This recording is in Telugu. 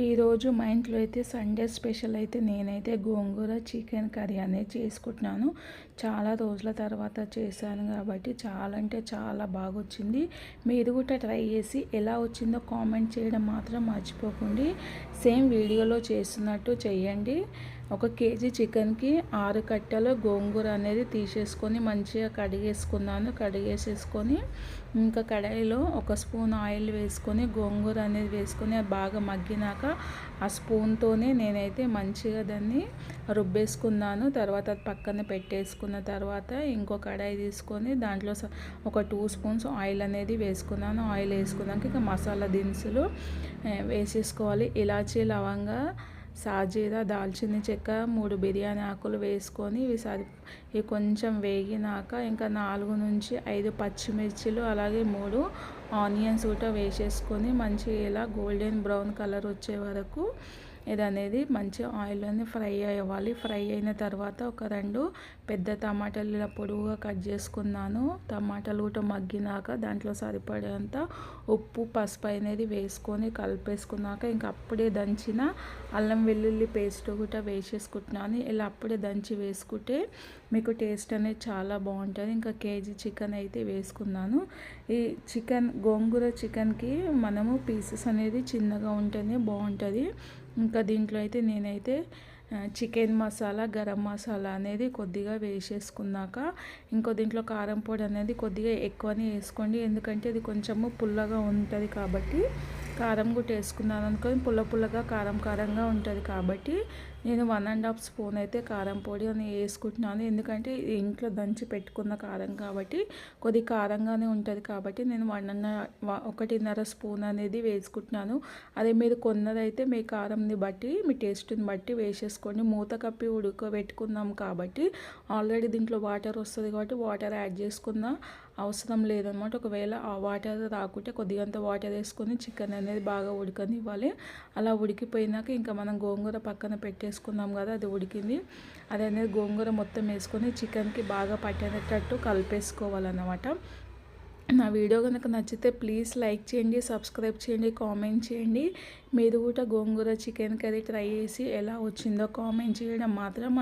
ఈరోజు మా ఇంట్లో అయితే సండే స్పెషల్ అయితే నేనైతే గోంగూర చికెన్ కర్రీ అనేది చేసుకుంటున్నాను. చాలా రోజుల తర్వాత చేశాను కాబట్టి చాలా అంటే చాలా బాగా వచ్చింది మీరు కూడా ట్రై చేసి ఎలా వచ్చిందో కామెంట్ చేయడం మాత్రం మర్చిపోకండి. సేమ్ వీడియోలో చేస్తున్నట్టు చేయండి. ఒక కేజీ చికెన్కి ఆరు కట్టెలు గోంగూర అనేది తీసేసుకొని మంచిగా కడిగేసుకున్నాను కడిగేసేసుకొని ఇంకా కడాయిలో ఒక స్పూన్ ఆయిల్ వేసుకొని గోంగూర అనేది వేసుకొని బాగా మగ్గినాక ఆ స్పూన్తోనే నేనైతే మంచిగా దాన్ని రుబ్బేసుకున్నాను. తర్వాత అది పక్కన పెట్టేసుకున్న తర్వాత ఇంకో కడాయి తీసుకొని దాంట్లో ఒక టూ స్పూన్స్ ఆయిల్ అనేది వేసుకున్నాను. ఆయిల్ వేసుకున్నాక ఇక మసాలా దినుసులు వేసేసుకోవాలి. ఇలాచీ లవంగా సాజీరా దాల్చిన చెక్క మూడు బిర్యానీ ఆకులు వేసుకొని ఇవి సరి ఇవి కొంచెం వేగినాక ఇంకా నాలుగు నుంచి ఐదు పచ్చిమిర్చిలు అలాగే మూడు ఆనియన్స్ కూడా వేసేసుకొని మంచిగా ఇలా గోల్డెన్ బ్రౌన్ కలర్ వచ్చే వరకు ఇది అనేది మంచి ఆయిల్లోనే ఫ్రై అవ్వాలి. ఫ్రై అయిన తర్వాత ఒక రెండు పెద్ద టమాటాలు ఇలా పొడువుగా కట్ చేసుకున్నాను. టమాటాలు కూడా మగ్గినాక దాంట్లో సరిపడేంత ఉప్పు పసుపు అనేది వేసుకొని కలిపేసుకున్నాక ఇంకా అప్పుడే దంచిన అల్లం వెల్లుల్లి పేస్ట్ కూడా వేసేసుకుంటున్నాను. ఇలా అప్పుడే దంచి వేసుకుంటే మీకు టేస్ట్ అనేది చాలా బాగుంటుంది. ఇంకా కేజీ చికెన్ అయితే వేసుకున్నాను. ఈ చికెన్ గోంగూర చికెన్కి మనము పీసెస్ అనేది చిన్నగా ఉంటేనే బాగుంటుంది. ఇంకా దీంట్లో అయితే నేనైతే చికెన్ మసాలా గరం మసాలా అనేది కొద్దిగా వేసేసుకున్నాక ఇంకో దీంట్లో కారం పొడి అనేది కొద్దిగా ఎక్కువనే వేసుకోండి. ఎందుకంటే అది కొంచెము పుల్లగా ఉంటుంది కాబట్టి కారం కూడా వేసుకున్నాను అనుకొని పుల్ల పుల్లగా కారం కారంగా ఉంటుంది కాబట్టి నేను వన్ అండ్ హాఫ్ స్పూన్ అయితే కారం పొడి అని వేసుకుంటున్నాను. ఎందుకంటే ఇంట్లో దంచి పెట్టుకున్న కారం కాబట్టి కొద్ది కారంగానే ఉంటుంది కాబట్టి నేను వన్ అండ్ ఒకటిన్నర స్పూన్ అనేది వేసుకుంటున్నాను. అదే మీరు కొన్నదైతే మీ కారంని బట్టి మీ టేస్ట్ని బట్టి వేసేసుకోండి. మూత కప్పి ఉడకబెట్టుకున్నాం కాబట్టి ఆల్రెడీ దీంట్లో వాటర్ వస్తుంది కాబట్టి వాటర్ యాడ్ చేసుకున్న అవసరం లేదనమాట ఒకవేళ ఆ వాటర్ రాకుంటే కొద్దిగంత వాటర్ వేసుకొని చికెన్ అనేది బాగా ఉడకనివ్వాలి అలా ఉడికిపోయినాక ఇంకా మనం గోంగూర పక్కన పెట్టేసుకున్నాం కదా అది ఉడికింది. అది అనేది గోంగూర మొత్తం వేసుకొని చికెన్కి బాగా పట్టేటట్టు కలిపేసుకోవాలన్నమాట. నా వీడియో కనుక నచ్చితే ప్లీజ్ లైక్ చేయండి సబ్స్క్రైబ్ చేయండి కామెంట్ చేయండి. మీరు కూడా గోంగూర చికెన్ కర్రీ ట్రై చేసి ఎలా వచ్చిందో కామెంట్ చేయడం మాత్రం